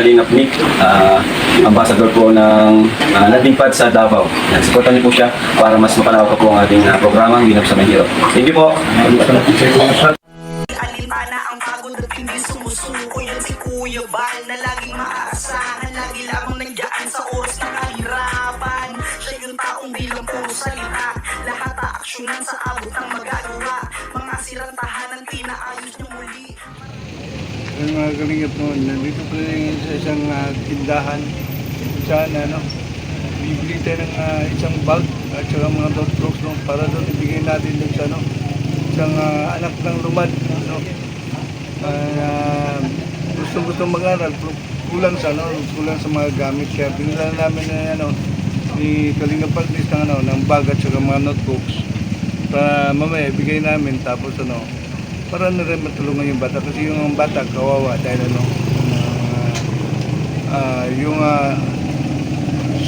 Kalingap Nick, ah, ambassador po ng uh, landing pad sa Davao. Nagsuportan niyo po siya para mas makalawak pa po ang ating ah, programa, Ginap sa Mahirap. Thank you po. Alintana ang pagod at hindi sumusuko. Yan si Kuya Bal na laging maaasahan. Lagi sa oras ng kahirapan. Siya taong bilang puro salita. Lahat aaksyonan sa abot ng magagawa. Mga sirang tahanan pinaayos Yung mga kalingap noon, nandito pa rin sa isang ah, tindahan kung ano, bibili tayo ng ah, isang bag at saka mga notebooks no, para doon ibigay natin dun sa ano, isang ah, anak ng lumad. No? Uh, gusto gusto mag-aral, kulang sa ano, kulang sa mga gamit. Kaya binila namin na ano, ni Kalingap Paglis ng ano, ng bag at saka mga notebooks para mamaya ibigay namin tapos ano, para na rin matulungan yung bata. Kasi yung bata kawawa dahil ano ah, ah, yung uh,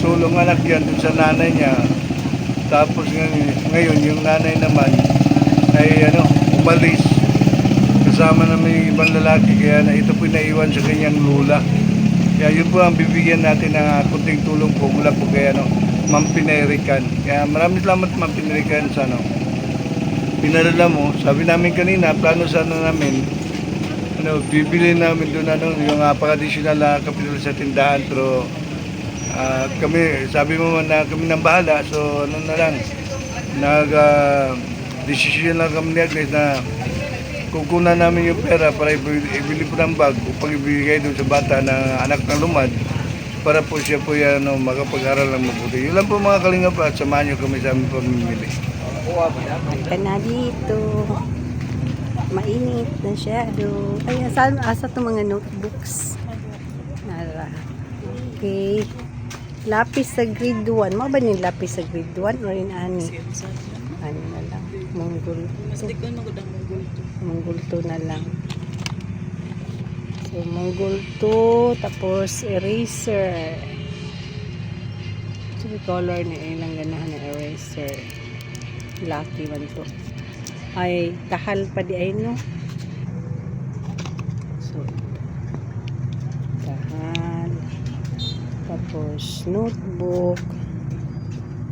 sulong anak yan dun sa nanay niya. Tapos ngayon, ngayon yung nanay naman ay ano umalis. Kasama naman yung ibang lalaki kaya na ito po naiwan sa kanyang lula. Kaya yun po ang bibigyan natin ng uh, kunting tulong po mula po kay ano Ma'am Pinerican. Kaya maraming salamat Ma'am Pinerican sa ano pinadala mo, sabi namin kanina, plano sana namin, ano, bibili namin doon ano, yung uh, pang-additional na kapital sa tindahan, pero ah, kami, sabi mo na kami nang bahala, so ano na lang, nag, ah, desisyon lang kami ni Agnes na kukunan namin yung pera para ibili, po ng bag upang ibigay doon sa bata na anak ng lumad para po siya po yan, ano, makapag-aral ng mabuti. Yun lang po mga kalingap at samahan nyo kami sa aming pamimili. Ka na dito. Mainit na shadow. Ay, saan asa to mga notebooks? Nara. Okay. Lapis sa grade 1. Mo ba ni lapis sa grade 1 or in ani? Ano na lang. Monggol. Mas di ko to. Monggol 2 na lang. So, Monggol 2. Tapos, eraser. So, color na ilang ganahan na eraser. Lucky man to. Ay, kahal pa di ay no. So, kahal. Tapos, notebook.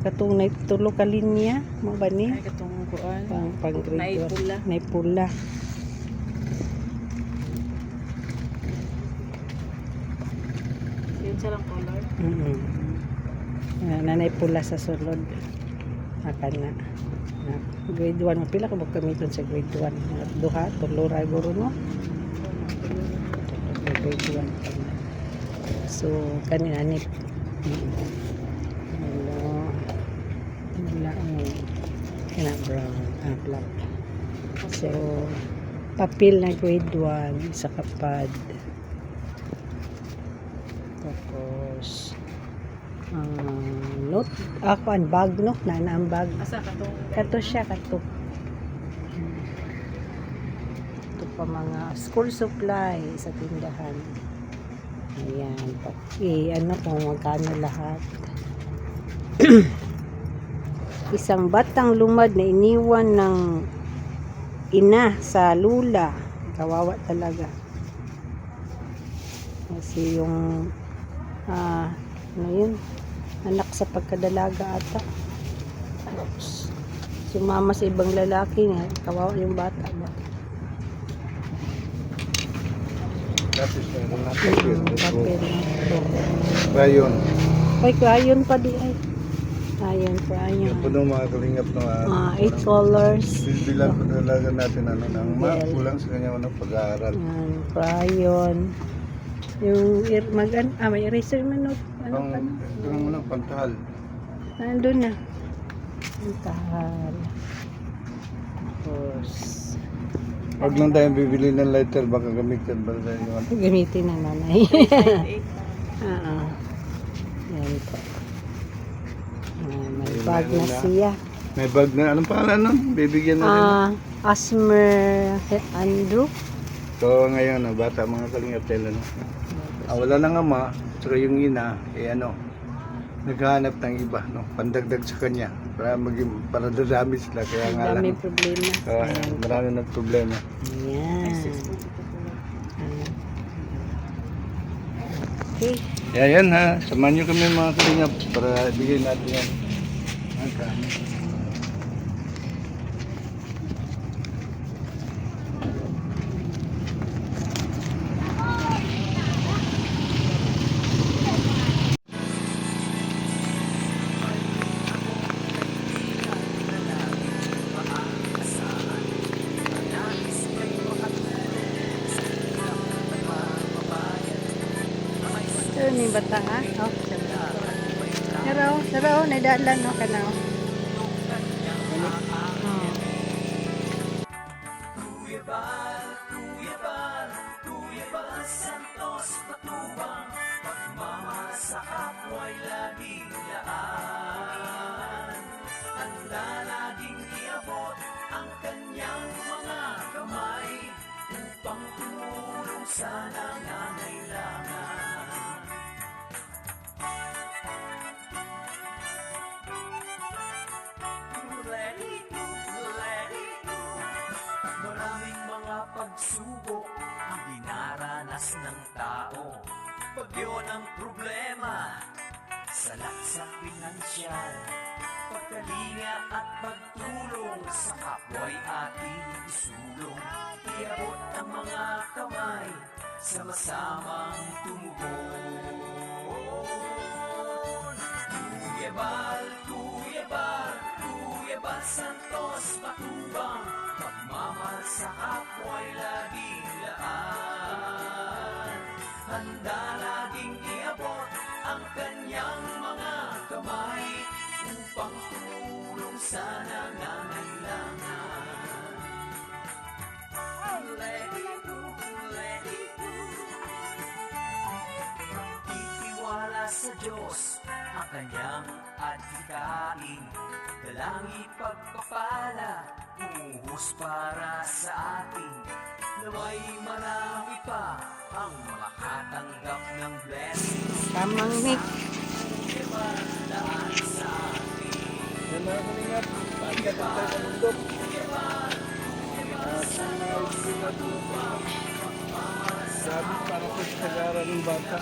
Katong na tulo ka linya. Mo ba ni? Ay katong kuan. Pang pang grade Naipula. Naipula. Yun sa lang color. Mm -hmm. nanay pula sa sulod. Akan na. Grade 1 pila ka ba gamiton sa grade 1 duha tulo ra guro no grade 1 so kanina ni ano wala ang kina brown ah black. So papel na grade 1 sa kapad tapos ah, note ako ang bag no? Nana ang bag. Asa katong kato siya kato ito pa mga school supply sa tindahan. Ayan pa eh, ano kung magkano lahat? Isang batang lumad na iniwan ng ina sa lula. Kawawa talaga. Kasi yung ah, ano yun anak sa pagkadalaga ata. Oops. sumama sa ibang lalaki nga kawawa yung bata ba? Tapos meron na Mm, papel Rayon. ay crayon pa di ay. Ayan Yan crayon. Po nung mga kalingap na ah eight colors. Bibilan po talaga natin ano, ng mga kulang sa kanya ano, pag-aaral. Ayan, crayon. Yung mag ah, may eraser man no? Pa ito naman ano, pantahal. nandun na ang tahal tapos Huwag lang tayong bibili ng lighter, baka gamitin ba tayo yung ano. gamitin na nanay Oo. Yan po. Ah, may Ayun, bag meron na na. siya. May bag na, anong pangalan nun? Bibigyan natin. Ah, Asmer Andrew. So ngayon, ah, bata mga kalingap tayo ano. Ah, wala nang ama, saka yung ina, eh ano, naghahanap ng iba, no, pandagdag sa kanya para maging para dadami sila kaya nga Ang lang. daming problema. Ayan. marami ng problema. Ayan. Okay. Kaya yan ha, samahan nyo kami mga kalingap para ibigay natin yan. Ang gamit. Ni bata ha. Oh, siya. Pero, pero, nadalan no ka yun ang problema, sa pinansyal. Pagkalinga at pagtulong sa kapwa'y ating isulong. Iabot ang mga kamay, sama-samang tumugon. Tuyabal, tuyabal, tuyabal, Santos, patubang. Pagmamahal sa kapwa'y laging laan. Tumulong sa nangangailangan. Let it go, let it go. Titiwala sa Diyos ang kanyang adhikain Dalangi pagpapala, umuhos para sa atin Na may marami pa ang makatanggap ng blessing Tamang mix. Yan mga kalingap, pagkat ang tayo ng bundok. At ang mga ibigay Sabi para sa ng bata.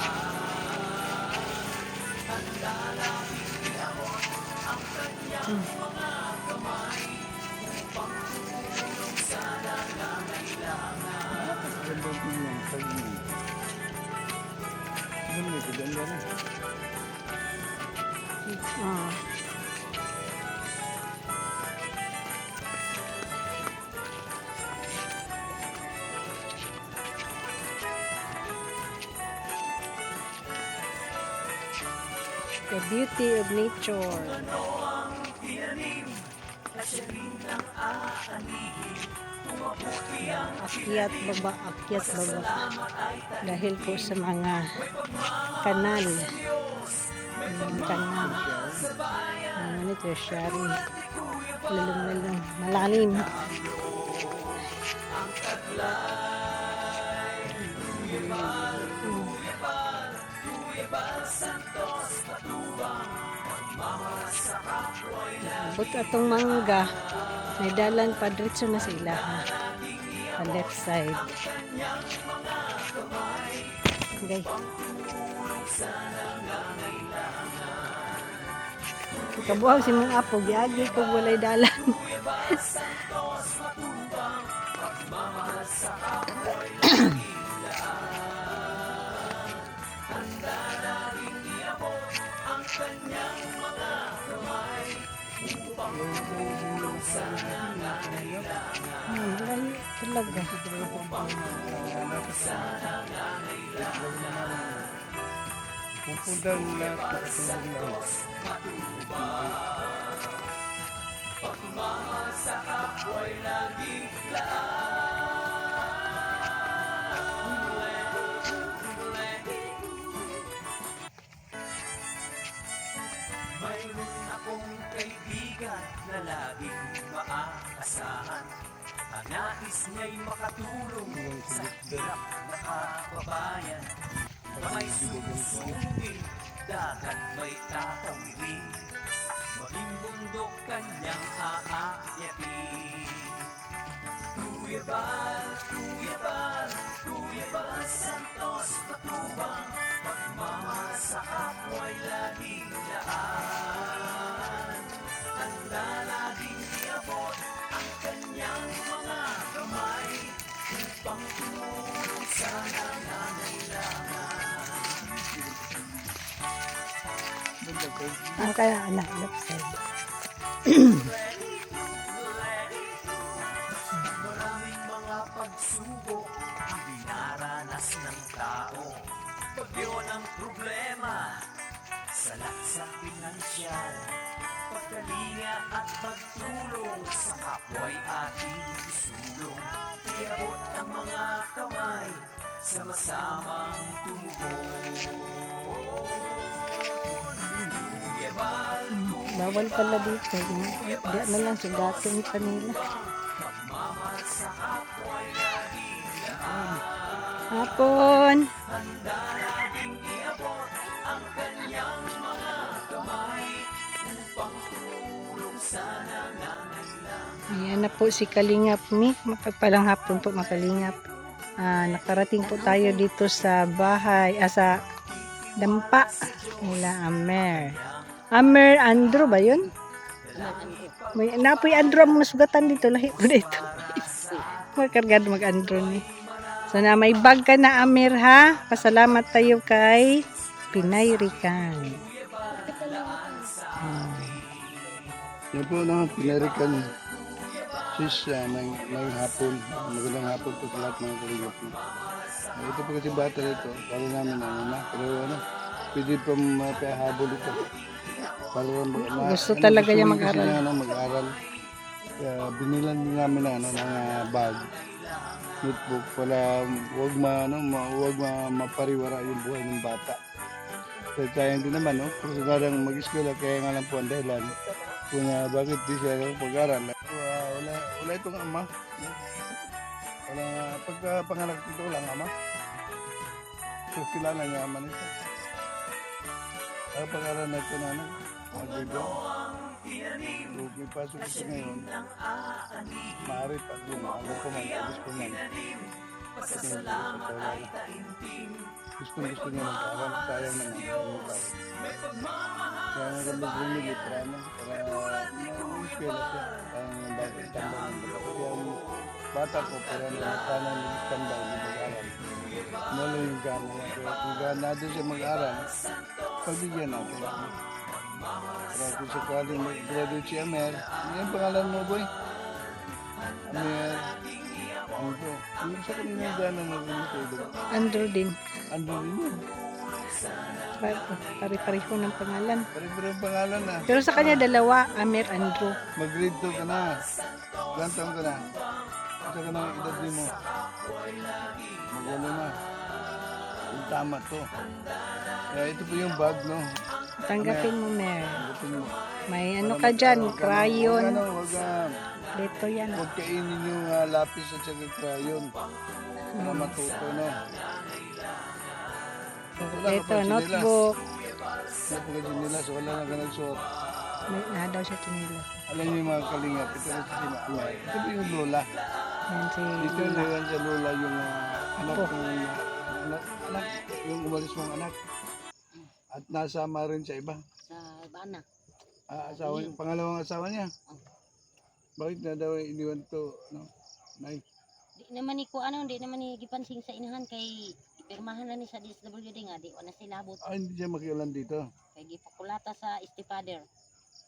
Ganda din yan, kalingap. Ano mo, ganda rin. Oh. The beauty of nature. Akyat baba, akyat baba. Dahil po sa mga kanal. Mga kanal. Ano ni tertiary. Lalong-lalong. Malalim. But atong mangga, may dalan pa diretso na sa ilaha. Sa left side. Okay. Kabuhaw si mong apo, giagi ko walay dalan. Hmm, layo talaga. Pupunta ng lahat ng katulong lang. Mayroon na laging maaasahan. Ang nais niya'y makatulong sa hirap na kababayan. May susundin, dagat may tatawirin Maging bundok kanyang aakyatin Kuya Bal, Kuya Bal, Kuya Bal Santos Patubang Pagmamahal Ang kaya anak, left side. Maraming mga pagsubok ang dinaranas ng tao. Bagyo ng problema sa laksa pinansyal. Pagkalinga at pagtulong sa kapwa'y ating isulong Iabot ang mga kamay sama-samang tumulong Bawal pala dito. Di na lang sugatin pa nila. Hapon. Ayan na po si Kalingap Mi. Mapagpalang hapon po makalingap. Ah, nakarating po tayo dito sa bahay, ah, sa dampa nila Amer. Amer Andro ba yun? May napoy Andro ang mga sugatan dito. Lahi ko dito. Magkargado mag-Andro ni. So na may bag ka na Amer ha. Pasalamat tayo kay Pinay Rican. Yan po no, American sis uh, may, may hapon. Magandang hapon po sa lahat mga kalingap. Uh, ito po kasi bata rito. Para namin ano na. Pero ano, pwede pa mapahabol ito. Para ma, Gusto ano, talaga niya mag-aral. Kasi niya, ano, mag-aral. Kaya binilan din namin na, ano, ng uh, bag notebook para wag ma ano ma, wag ma, mapariwara yung buhay ng bata. So, sayang din naman, no? Kung sadarang mag-eskwela, kaya nga lang po ang dahilan kung uh, bakit di siya ano, pag-aral. Uh, wala, wala itong ama. Wala, pagka panganak dito, walang ama. So, kilala niya ama nito. Ang pag-aral na ito na, ano, mag-ibo. So, may pasok ito ngayon. Maaari pag yung ano ko man, gusto man. Kasi gusto gusto niya mag-aral, sayang naman. yung mag-aral. Kaya nga kami bumili para ano, para ma-eskwela siya. Ang ng bata. Kasi ang bata ko, para natana ng tanda ng mag-aral. Mula yung gana niya. Kaya kung gana doon siya mag-aral, pagbigyan natin. Kaya kung sakaling mag-graduate si Amer, ano yung pangalan mo, boy? Amer. To? Yung sa kanina yung gana na rin ito. Andro din. Ano rin yun? Pa- Pare-pareho ng pangalan. Pare-pare ang pangalan na. Pero sa kanya dalawa, Amer Andro. Mag-grade 2 ka na. Ilan taon ka na? Isa ka na ang edad din mo. Magano na. Yung tama to. Kaya ito po yung bag, no? Tanggapin mo, Mer. Ito mo. May ano ka dyan, crayon. ano, ah, Dito yan. huwag kainin yung ah, lapis at saka crayon. Para matuto, no? Wala ka Dito, pang notebook. Wala po kasi nila, so wala na ka nagsuot. May na daw siya tinila. Alam niyo yung mga kalingap, ito na si Sina Ito po yung lola. Yan si Dito na yan sa lola yung ah, anak ng anak, anak, yung umalis mong anak. At nasama rin sa iba. sa bana. Ah, asawa, yung pangalawang asawa niya. Bakit na daw iniwan to, no? Nay, Di naman ni ko ano, di naman ni gipansing sa inahan kay ipirmahan na ni sa DSWD nga di wala sila abot ah, hindi siya makialam dito. kay gipakulata sa istipader.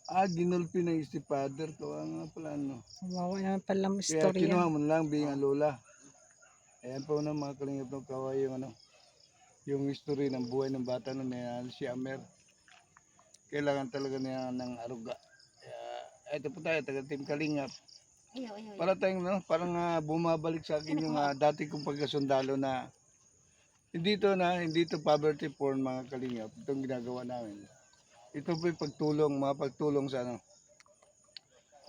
Ah, ginulpi ng istipader to. Ang nga pala, no? Wawa naman pala ang Kaya istorya. kinuha mo na lang, being lola. Ayan po na mga kalingap ng kaway yung ano, yung history ng buhay ng bata na si Amer. Kailangan talaga niya ng aruga. Kaya, ito po tayo, taga Team Kalingap. Ayo ayo. Para tayong, no, parang ah, bumabalik sa akin yung ah, dati kong pagkasundalo na hindi to na, hindi to poverty porn mga kalingap. Itong ginagawa namin. Ito po yung pagtulong, mga pagtulong sa ano,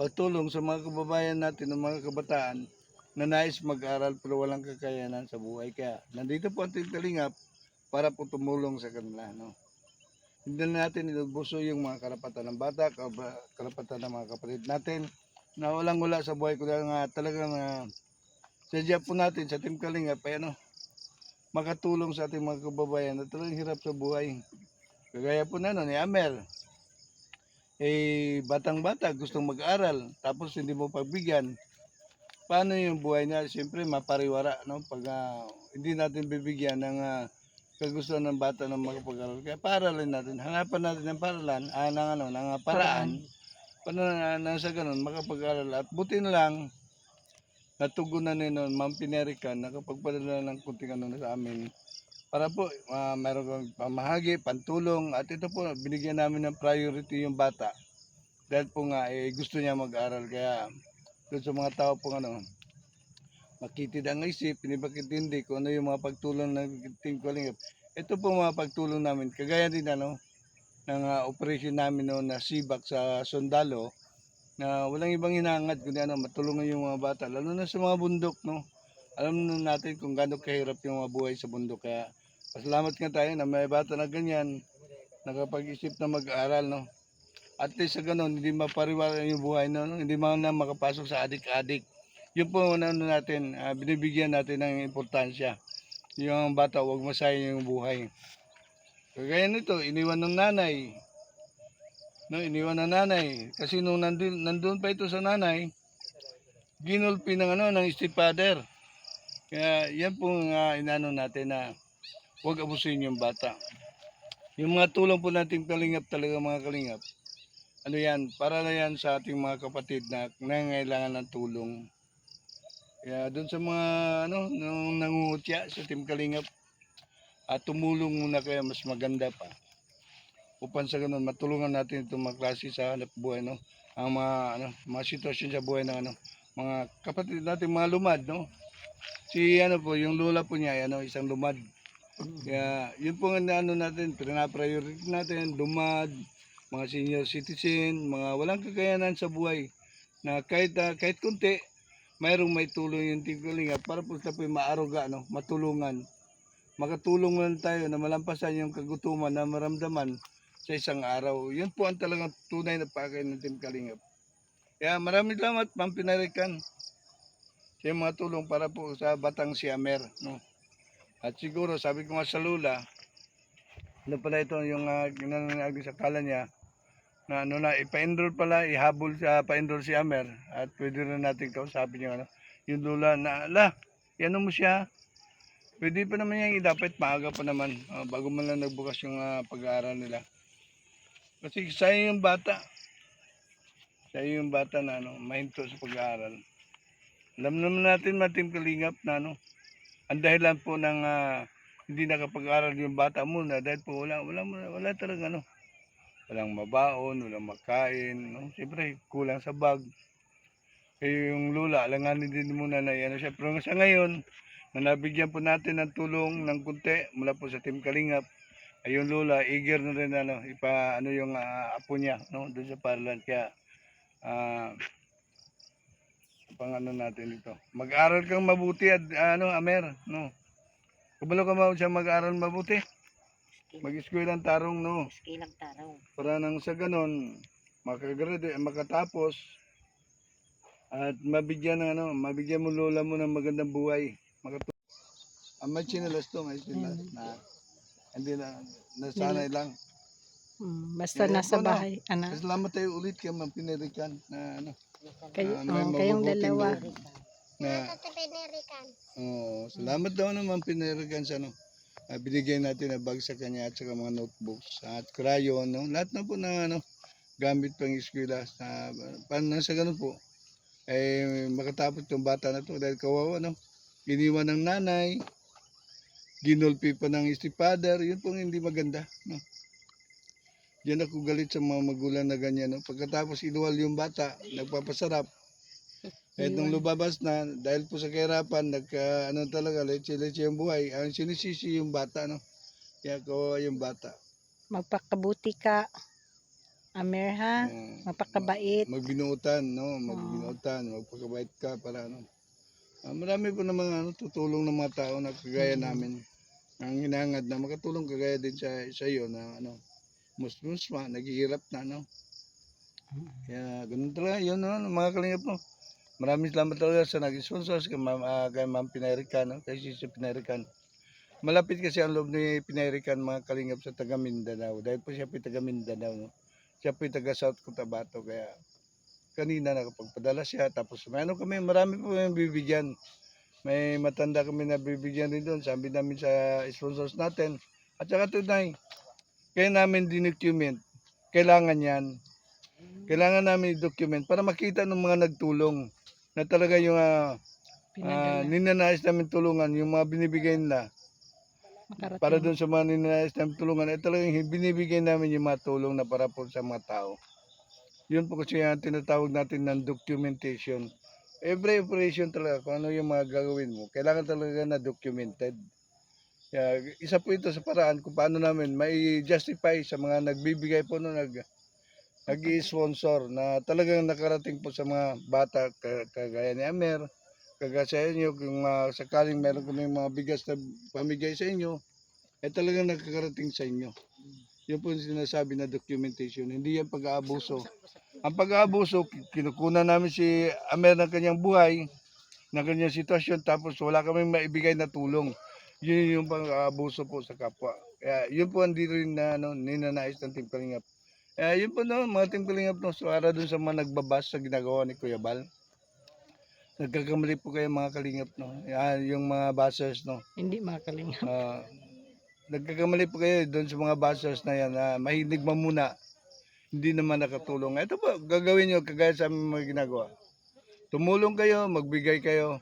pagtulong sa mga kababayan natin, ng mga kabataan na nais mag-aral pero walang kakayanan sa buhay. Kaya nandito po ang Team Kalingap para po tumulong sa kanila. No? Hindi na natin inubuso yung mga karapatan ng bata, karapatan ng mga kapatid natin na walang wala sa buhay ko dahil nga talagang uh, sadya po natin sa Team Kalingap ay ano, makatulong sa ating mga kababayan na talagang hirap sa buhay. Kagaya po na no, ni Amer. Eh, batang-bata, gustong mag-aral, tapos hindi mo pagbigyan. Paano yung buhay niya? Siyempre, mapariwara, no? Pag ah, hindi natin bibigyan ng ah, kagustuhan ng bata na makapag-aral. Kaya paaralin natin, hanapan natin ng paralan, ah, ng, ano, ng ah, paraan, para na, na sa ganun, makapag-aral. At buti na lang, natugunan ni noon, Ma'am Pinerican, nakapagpadala ng kunting ano na sa amin. Para po, uh, meron kang pamahagi, pantulong, at ito po, binigyan namin ng priority yung bata. Dahil po nga, eh, gusto niya mag-aral. Kaya, doon sa mga tao po, ano, makitid ang isip, pinipakitindi kung ano yung mga pagtulong ng Team Kalingap. Ito po mga pagtulong namin. Kagaya din, ano, ng ah, operation namin noon na sibak sa Sondalo, na walang ibang hinangad kundi ano, matulungan yung mga bata, lalo na sa mga bundok, no? Alam na natin kung gaano kahirap yung mga buhay sa bundok. Kaya, pasalamat nga tayo na may bata na ganyan, nakapag-isip na mag-aaral, no? At least sa ganun, hindi mapariwala yung buhay, no? Hindi man na makapasok sa adik-adik. Yun po ano natin, ah, binibigyan natin ng importansya. Yung bata, huwag masayang yung buhay. Kagaya nito, iniwan ng nanay, no, iniwan ng nanay. Kasi nung nandun, nandun pa ito sa nanay, ginulpi ng ano, ng stepfather. Kaya yan po nga inano natin na huwag abusin yung bata. Yung mga tulong po nating kalingap talaga mga kalingap, ano yan, para na yan sa ating mga kapatid na nangangailangan ng tulong. Kaya doon sa mga ano, nang nangungutya sa Team Kalingap, at tumulong muna kaya mas maganda pa. Upang sa ganun matulungan natin itong mga klase sa hanap buhay no? Ang mga ano mga sitwasyon sa buhay ng ano mga kapatid natin mga lumad no? Si ano po yung lola po niya ano isang lumad. Kaya yun po ang ano natin pina-priority natin lumad mga senior citizen mga walang kakayanan sa buhay. Na kahit ah, kahit kunti mayroong may tulong yung tingkalinga para po sa po maaruga no matulungan makatulong man tayo na malampasan yung kagutuman na maramdaman sa isang araw. Yun po ang talagang tunay na pakay ng Team Kalingap. Kaya maraming salamat, Ma'am Pinarikan, sa mga tulong para po sa batang si Amer. No? At siguro, sabi ko nga sa Lula, ano pala ito, yung uh, ginanagin sa kala niya, na ano na, ipa-enroll pala, ihabol sa pa-enroll si Amer, at pwede rin natin kausapin yung ano, yung Lula na, ala, yan mo siya, Pwede pa naman yan, dapat maaga pa naman, ah, bago man lang nagbukas yung ah, pag-aaral nila. Kasi sayang yung bata. Sayang yung bata na ano, mahinto sa pag-aaral. Alam naman natin, Matim Kalingap, na ano, ang dahilan po ng ah, hindi nakapag-aaral yung bata muna dahil po wala, wala, wala talaga ano, walang mabaon, walang makain, no? Siyempre, kulang sa bag. Eh, yung lula, alanganin din muna na yan. Siyempre, sa ngayon, na nabigyan po natin ng tulong ng kunti mula po sa Team Kalingap. Ayun Lola, eager na rin ano, ipa ano yung ah, apo niya no doon sa Parlan kaya ah pang ano natin ito. Mag-aral kang mabuti at ano Amer, no. Kabalo ka mo siya mag-aral mabuti. Mag-eskwela ng tarong no. Skilang taraw. Para nang sa ganon makagrade makatapos at mabigyan ng ano, mabigyan mo lola mo ng magandang buhay. Makatu ah, may chinelas to, may chinelas na hindi na nasanay lang. Mm, basta Eh, nasa ano? bahay, anak. Salamat tayo ulit kay Ma'am Pinerican na ano, Kayo, Ah, may oh, kayong dalawa. loob. na Oh, salamat daw naman Pinerican sa ano. Ah, binigay natin na bag sa kanya at saka mga notebooks at crayon, no? Lahat na po na ano, gamit pang eskwela sa paano sa ganun po. Eh makatapos yung bata na to dahil kawawa no. Iniwan ng nanay, ginulpi pa ng stepfather, yun pong hindi maganda, no. Diyan ako galit sa mga magulang na ganyan, no. Pagkatapos inuwal yung bata, nagpapasarap. Kahit nung lumabas na, dahil po sa kahirapan, nagka, ano talaga, leche-leche yung buhay, ang sinisisi yung bata, no. Kaya kawawa yung bata. Magpakabuti ka. Amer ha? Oo. Mapakabait. magbinuutan, no? Magbinuutan, magpakabait ka para ano. Ah, marami po namang ano, tutulong ng mga tao na kagaya namin. Ang hinangad na makatulong kagaya din sa, sa iyo na ano, musmusma, naghihirap na, no? Kaya ganun talaga, yun, no? mga kalingap, no? Maraming salamat talaga sa naging sponsors kay Ma'am, ah, kay Ma'am Pinerican, no? Kay Sisi Pinerican. Malapit kasi ang loob ni Pinerican mga kalingap sa taga Mindanao. Dahil po siya po taga Mindanao, no? Siya po taga South Cotabato, kaya kanina nakapagpadala siya tapos may ano kami marami po yung bibigyan may matanda kami na bibigyan rin doon sabi namin sa sponsors natin At saka tunay, kaya namin dinucument, kailangan yan. Kailangan namin i-document para makita ng mga nagtulong na talaga yung uh, ninanais namin tulungan, yung mga binibigay nila Makarating. para doon sa mga ninanais namin tulungan, ay talagang binibigay namin yung mga tulong na para po sa mga tao. Yun po kasi ang tinatawag natin ng documentation. Every operation talaga, kung ano yung mga gagawin mo, kailangan talaga na documented. Kaya, isa po ito sa paraan kung paano namin may justify sa mga nagbibigay po no, nag, nag-sponsor na talagang nakarating po sa mga bata ka- kagaya ni Amer, kagaya sa inyo, kung uh, sakaling meron kami mga bigas na pamigay sa inyo, ay talagang nakakarating sa inyo. Yun po yung sinasabi na documentation, hindi yan pag-aabuso. Ang pag-aabuso, kinukunan namin si Amer ng kanyang buhay, ng kanyang sitwasyon, tapos wala kami maibigay na tulong. Yun yung pag-aabuso po sa kapwa. Kaya yun po hindi rin na ano, ninanais ng Team Kalingap. Eh, yun po no, mga Team Kalingap no, so para dun sa mga nagbabas sa ginagawa ni Kuya Bal. Nagkakamali po kayo mga Kalingap no. Yan, yung mga basers no. Hindi makalinga. Ah, nagkakamali po kayo doon sa mga basers na yan na mahinig mamuna. Hindi naman nakatulong. Ito po, gagawin nyo kagaya sa aming mga ginagawa. Tumulong kayo, magbigay kayo.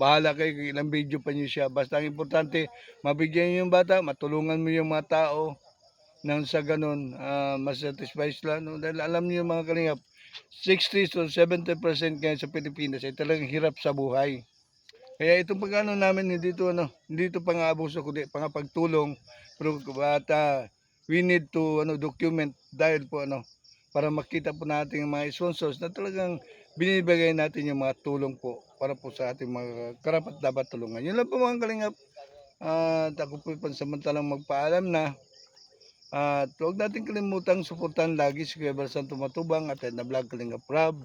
Bahala kayo kung ilang video pa nyo siya. Basta ang importante, mabigyan nyo yung bata, matulungan mo yung mga tao nang sa ganun, ah, masatisfy sila. No? Dahil alam niyo mga kalingap, 60 to 70% ngayon sa Pilipinas ay talagang hirap sa buhay. Kaya itong pagano namin hindi ito ano, hindi ito pang-aabuso kundi pangapagtulong pero at ah, we need to ano document dahil po ano para makita po natin yung mga sponsors na talagang binibigay natin yung mga tulong po para po sa ating mga karapat dapat tulungan. Yun lang po mga kalingap. At ako po pansamantalang magpaalam na at huwag natin kalimutang suportahan lagi si Kuya Santo Matubang at na vlog Kalingap Rob.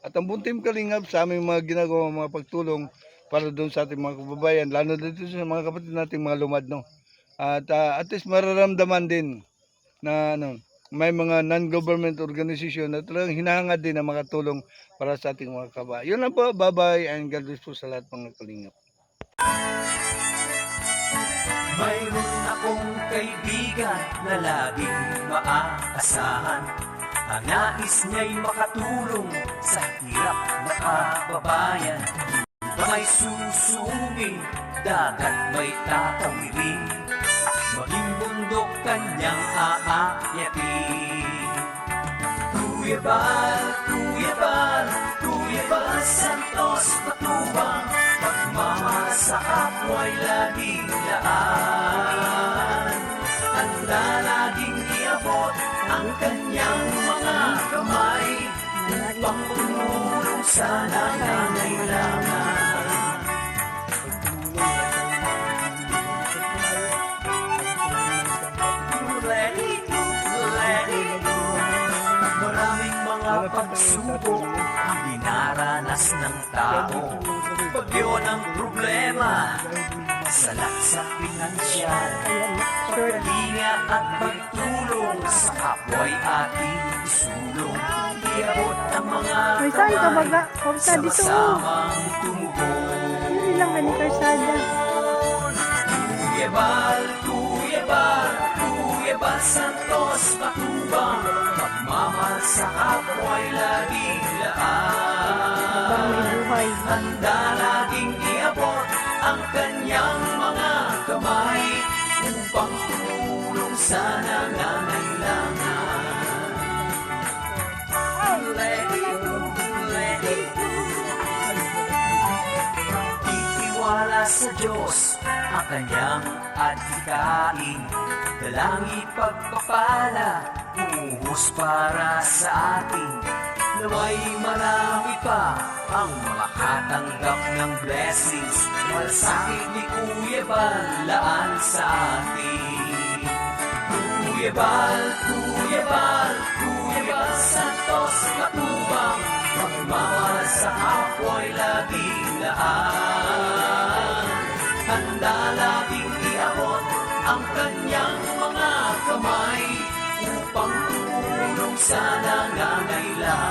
At ang buntim Kalingap sa aming mga ginagawa mga pagtulong para doon sa ating mga kababayan, lalo dito sa mga kapatid nating mga lumad, no? At ah, at least mararamdaman din na ano, may mga non-government organization na talagang hinahangad din na makatulong para sa ating mga kababayan. Yun lang po, bye-bye and God bless po sa lahat mga kalingap. Mayroon akong kaibigan na laging maaasahan. Ang nais niya'y makatulong sa hirap na kababayan. Ba may susuming, dagat may tatawirin Maging bundok kanyang aakyatin Kuya Bal, Kuya Bal, Kuya Bal Santos Patubang sa kapwa'y laging laan Handa laging iabot ang kanyang mga kamay Upang tumulong sa nangangailangan pagsubok ang dinaranas ng tao. Bagyo ng problema. Sa pinansyal. Paglinga at pagtulong Sa kapwa'y ating isulong. Iabot ang mga kamay. dito. Sama-samang tumugon Hindi lang ka ni Karsada. Kuya Bal, Kuya Bal, Bal Santos Patubang Magmamahal sa kapwa'y laging laan. Handa laging iabot ang kanyang mga kamay Upang tumulong sa nangangailangan Let it go, let it go. Itiwala sa Diyos ang kanyang adhikain Dalangi pagpapala, umuhos para sa atin. Naway marami pa ang makatanggap ng blessings. Malasakit ni Kuya Bal, laan sa atin. Kuya Bal, Kuya Bal, Kuya Bal Santos Matubang Magmamahal sa kapwa'y laging laan Handa laging iabot ang kanyang mga kamay Upang tumulong sa nangangailangan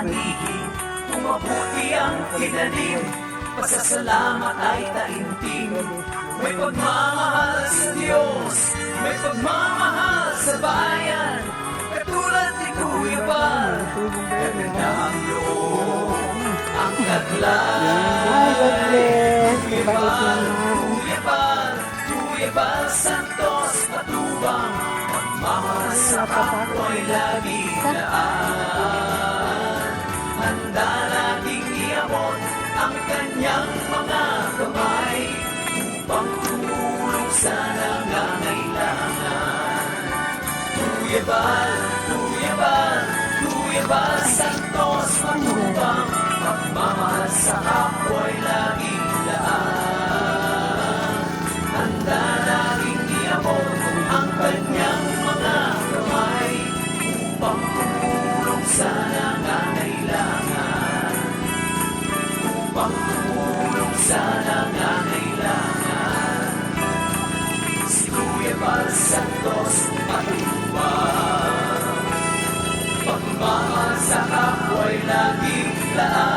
aanihin Kung mabuti ang tinanim Pasasalamat ay taimtim May pagmamahal sa Diyos May pagmamahal sa bayan Katulad ni Kuya Bal Ganda ang loob Ang Ay, bless. Mabait naman. Kuya Bal, Kuya Bal Santos Patubang Pagmamahal sa kapwa'y lagi daan Handa nating iabot ang kanyang mga kamay. Upang tumulong sa nangangailangan Kuya Bal, Kuya Bal, Kuya Bal Santos Patubang Pagmamahal sa kapwa'y laging daan Handa nating iabot ang kanyang mga kamay Upang sa nangangailangan tumulong sa nangangailangan Si Kuya Bal Santos Patubang Pagmamahal sa kapwa'y laging Mayroon